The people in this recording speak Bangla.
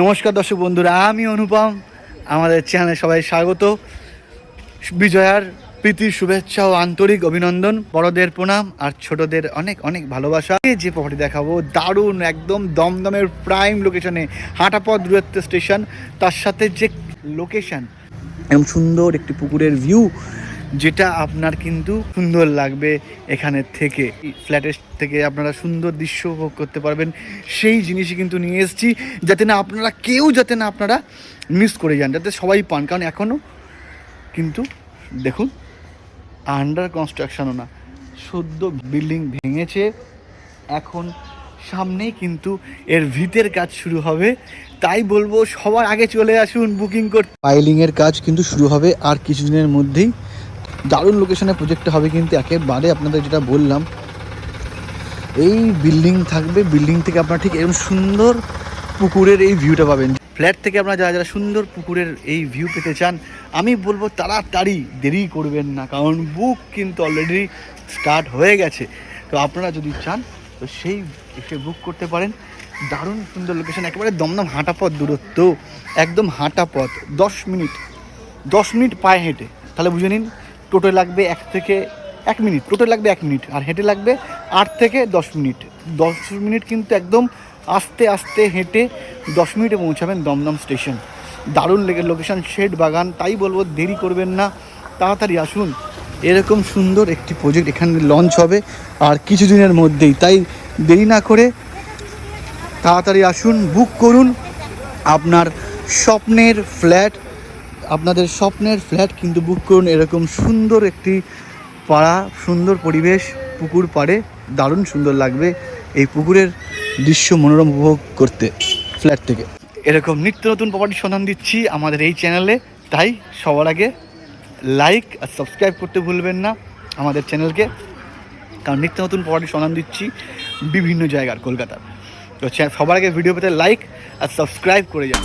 নমস্কার দর্শক বন্ধুরা, আমি অনুপম। আমাদের চ্যানেলে সবাই স্বাগত। বিজয়ার প্রীতির শুভেচ্ছা ও আন্তরিক অভিনন্দন, বড়দের প্রণাম আর ছোটদের অনেক অনেক ভালোবাসা। যে প্রপার্টি দেখাবো, দারুণ, একদম দমদমের প্রাইম লোকেশনে হাঁটাপথ দূরত্ব স্টেশন তার সাথে যে লোকেশন এরকম সুন্দর একটি পুকুরের ভিউ যেটা আপনার কিন্তু সুন্দর লাগবে এখানে থেকে। ফ্ল্যাটের থেকে আপনারা সুন্দর দৃশ্য উপভোগ করতে পারবেন। সেই জিনিসই কিন্তু নিয়ে এসেছি, যাতে না আপনারা, কেউ যাতে না আপনারা মিস করে যান, যাতে সবাই পান। কারণ এখনও কিন্তু দেখুন আন্ডার কনস্ট্রাকশনও না, সদ্য বিল্ডিং ভেঙেছে। এখন সামনেই কিন্তু এর ভিতের কাজ শুরু হবে। তাই বলব, সবার আগে চলে আসুন বুকিং করতে। পাইলিংয়ের কাজ কিন্তু শুরু হবে আর কিছুদিনের মধ্যেই। দারুণ লোকেশনে প্রজেক্টটা হবে কিন্তু একেবারে আপনাদের যেটা বললাম, এই বিল্ডিং থাকবে বিল্ডিং থেকে আপনারা ঠিক এরকম সুন্দর পুকুরের এই ভিউটা পাবেন। ফ্ল্যাট থেকে আপনারা যারা যারা সুন্দর পুকুরের এই ভিউ পেতে চান, আমি বলব তাড়াতাড়ি দেরি করবেন না, কারণ বুক কিন্তু অলরেডি স্টার্ট হয়ে গেছে। তো আপনারা যদি চান, তো সেই এসে বুক করতে পারেন। দারুণ সুন্দর লোকেশন একেবারে দমদম হাঁটা পথ দূরত্ব, একদম হাঁটা পথ দশ মিনিট দশ মিনিট পায়ে হেঁটে। তাহলে বুঝে নিন টোটোয় লাগবে এক থেকে এক মিনিট টোটোয় লাগবে এক মিনিট আর হেঁটে লাগবে আট থেকে দশ মিনিট। দশ মিনিট কিন্তু একদম আস্তে আস্তে হেঁটে দশ মিনিটে পৌঁছাবেন দমদম স্টেশন। দারুণ লেগে লোকেশন, শেড বাগান, তাই বলব দেরি করবেন না, তাড়াতাড়ি আসুন। এরকম সুন্দর একটি প্রজেক্ট এখানে লঞ্চ হবে আর কিছুদিনের মধ্যেই, তাই দেরি না করে তাড়াতাড়ি আসুন বুক করুন আপনার স্বপ্নের ফ্ল্যাট আপনাদের স্বপ্নের ফ্ল্যাট কিন্তু বুক করুন এরকম সুন্দর একটি পাড়া, সুন্দর পরিবেশ, পুকুর পাড়ে। দারুণ সুন্দর লাগবে এই পুকুরের দৃশ্য মনোরম উপভোগ করতে ফ্ল্যাট থেকে। এরকম নিত্য নতুন প্রপার্টি সন্ধান দিচ্ছি আমাদের এই চ্যানেলে। তাই সবার আগে লাইক আর সাবস্ক্রাইব করতে ভুলবেন না আমাদের চ্যানেলকে। কারণ নিত্য নতুন প্রপার্টি সন্ধান দিচ্ছি বিভিন্ন জায়গার, কলকাতার। তো সবার আগে ভিডিও পেতে লাইক আর সাবস্ক্রাইব করে যান।